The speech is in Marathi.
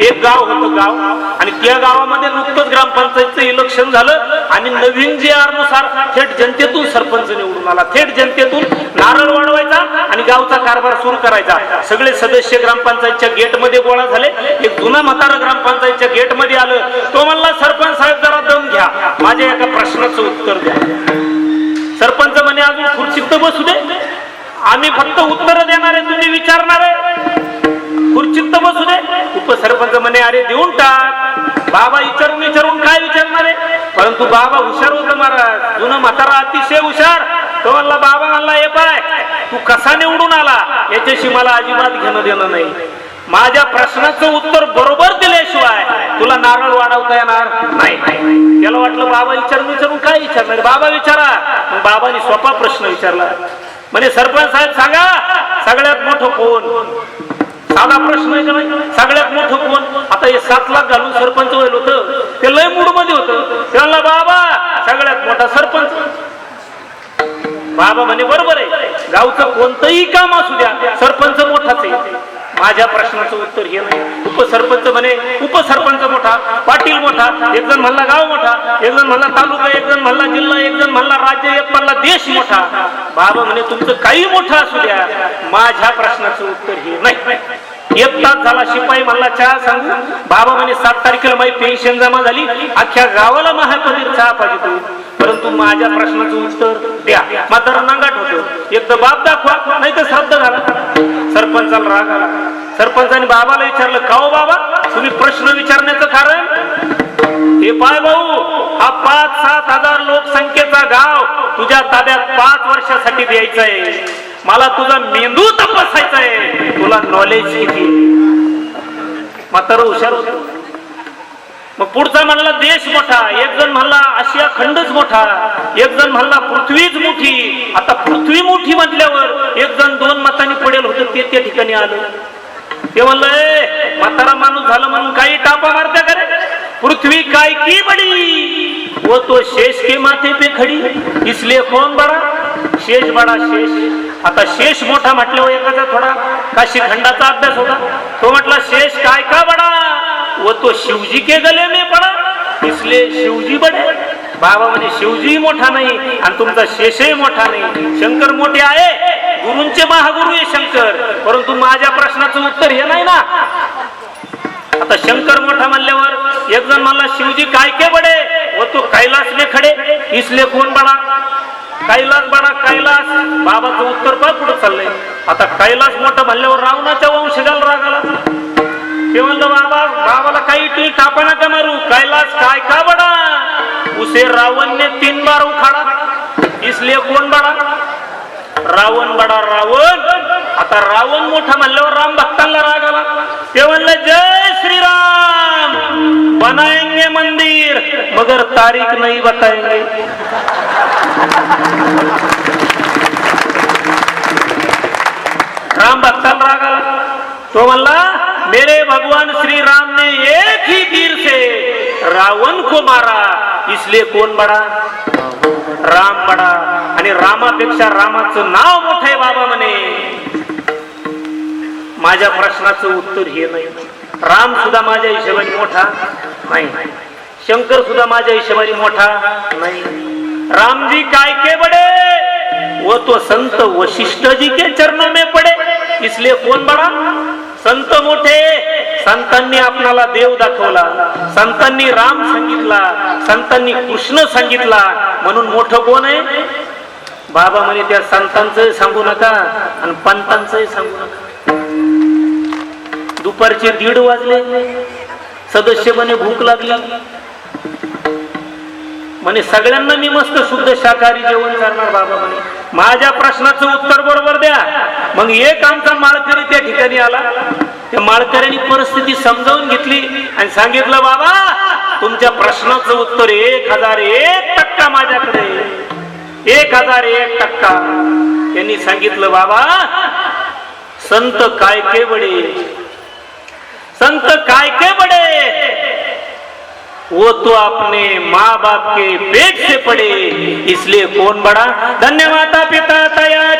एक गाव होतं गाव. आणि त्या गावामध्ये नुकतंच ग्रामपंचायतचं इलेक्शन झालं. आणि नवीन जे आरनुसार थेट जनतेतून सरपंच निवडून आला. थेट जनतेतून नारळ वाढवायचा आणि गावचा कारभार सुरू करायचा. सगळे सदस्य ग्रामपंचायतच्या गेटमध्ये गोळा झाले. एक जुना म्हातारा ग्रामपंचायतच्या गेटमध्ये आलं. तो म्हणला सरपंच साहेब जरा दम घ्या. माझ्या एका प्रश्नाचं उत्तर द्या. सरपंच म्हणे अजून खुर्चीत बसू दे. आम्ही फक्त उत्तर देणार आहे तुम्ही विचारणार आहे. खुर्चीत बसू दे. उपसरपंच म्हणे अरे देऊन टाक. बाबा विचारून विचारून काय विचारणार? आहे परंतु बाबा हुशार होत महाराज. जुनं म्हातारा अतिशय हुशार. तो म्हणला बाबा म्हणला हे पाय तू कसा निवडून आला? याच्याशी मला अजिबात घेणं देणं नाही. माझ्या प्रश्नाचं उत्तर बरोबर दिल्याशिवाय तुला नारळ वाढवता येणार नाही. त्याला वाटलं बाबा विचारून विचारून काय विचारणार? बाबा विचारा. मग बाबांनी सोपा प्रश्न विचारला. म्हणजे सरपंच साहेब सांगा सगळ्यात मोठं कोण? साधा प्रश्न आहे का नाही? सगळ्यात मोठं कोण? आता हे सात लाख घालून सरपंच व्हायला होतं. ते लय मूडमध्ये होतं. त्याला बाबा सगळ्यात मोठा सरपंच. बाबा म्हणे बरोबर आहे. गावचं कोणतंही काम असू द्या सरपंच मोठाच आहे. माझ्या प्रश्नाचं उत्तर हे नाही. उपसरपंच म्हणे उपसरपंच मोठा पाटील मोठा एक जण म्हणला गाव मोठा एक जण म्हणला तालुका एक जण म्हणला जिल्हा एक जण म्हणला राज्य एक म्हणला देश मोठा. बाबा म्हणे तुमचं काही मोठं असू द्या. माझ्या प्रश्नाचं उत्तर हे नाही. एक तास झाला शिपाई म्हणला चहा सांगू बाबा म्हणे सात तारखेला माझी पेन्शन जमा झाली. अख्ख्या गावाला महापदीर चहा पाहिजे तू परंतु माझ्या प्रश्नाचं उत्तर द्या. मात्र नांगाट होतो. एक बाप दाखवा नाही तर श्रद्धा झाला. सरपंचाला राग आला. सरपंचाने बाबाला विचारलं का हो बाबा? तुम्ही प्रश्न विचारण्याचं कारण? हे पाय भाऊ हा पाच सात हजार लोकसंख्येचा गाव तुझ्या ताब्यात पाच वर्षासाठी द्यायचा आहे. मला तुझा मेंदू तपासायचा आहे तुला नॉलेज किती म्हातारा हुशार होत. मग पुढचा म्हणला देश मोठा. एक जण म्हणला आशिया खंडच मोठा. एक जण म्हणला पृथ्वीच मोठी. आता पृथ्वी मोठी म्हटल्यावर एक जण दोन मतांनी पडेल होतं ते त्या ठिकाणी आलं. ते म्हणलं "ए, म्हातारा माणूस झालं म्हणून काही टापा मारत्या करे पृथ्वी काय की बडी? वो तो शेष के माथे पे खडी? इसलिए कौन बडा? शेष बडा शेष. आता शेष मोठा म्हटल्यावर एखादा थोडा काशी खंडाचा अभ्यास होता तो म्हटला शेष काय का बडा? व तो शिवजी के गले में पडा. इसलिए शिवजी बडे. बाबा म्हणे शिवजी मोठा नाही आणि तुमचा शेषही मोठा नाही. शंकर मोठे आहे. गुरुंचे महागुरु आहे शंकर. परंतु माझ्या प्रश्नाचं उत्तर हे नाही ना. आता शंकर मोठा म्हणल्यावर एक जण म्हणला शिवजी काय के बडे? व तो कैलास में खडे इसले कोण बडा? कैलास बडा कैलास. बाबाचं उत्तर पण पुढे चाललंय. आता कैलास मोठा म्हणल्यावर रावणाच्या वंशजाला राग आला. ते म्हणलं बाबा बाबाला काही टी टापा नका मारू. कैलास काय का बडा उसे रावण ने तीन बार उखाडा. इसलिए कोण बडा रावण बडा रावण. आता रावण मोठा म्हणल्यावर राम भक्तांना राग आला. ते म्हणलं जय श्रीराम. बनाएंगे मंदिर मगर तारीख नाही बताएंगे. राम भक्तांना राग। आला तो म्हणला मेरे भगवान श्री राम ने एक ही तीर से रावण को मारा इसलिए कोण बडा? राम बडा आणि रामापेक्षा रामाचं नाव मोठं आहे बाबा म्हणे. माझ्या प्रश्नाचं उत्तर हे नाही. राम सुद्धा माझ्या हिशोबाने मोठा नाही. शंकर सुद्धा माझ्या हिशोबाने मोठा नाही. रामजी काय के बडे? वो तो संत वशिष्ठ जी के चरणों में पडे. इसलिए कोण बडा? संत मोठे. संतांनी आपणाला देव दाखवला. संतांनी राम सांगितला. संतांनी कृष्ण सांगितला. म्हणून मोठं कोण आहे? बाबा म्हणे त्या संतांचं सांगू नका आणि पंतांचंही सांगू नका. दुपारचे दीड वाजले. सदस्य म्हणे भूक लागली. म्हणे सगळ्यांना मी मस्त शुद्ध शाकाहारी जेवण करणार बाबा म्हणे. माझ्या प्रश्नाचं उत्तर बरोबर द्या. मग एक आमचा माळकरी त्या ठिकाणी आला. त्या माळकऱ्यांनी परिस्थिती समजावून घेतली आणि सांगितलं बाबा तुमच्या प्रश्नाचं उत्तर एक हजार एक टक्का माझ्याकडे एक हजार एक टक्का. त्यांनी सांगितलं बाबा संत काय के बडे संत काय के बडे वो तो अपने माँ बाप के पेट से पड़े इसलिए कौन बड़ा? धन्य माता पिता तया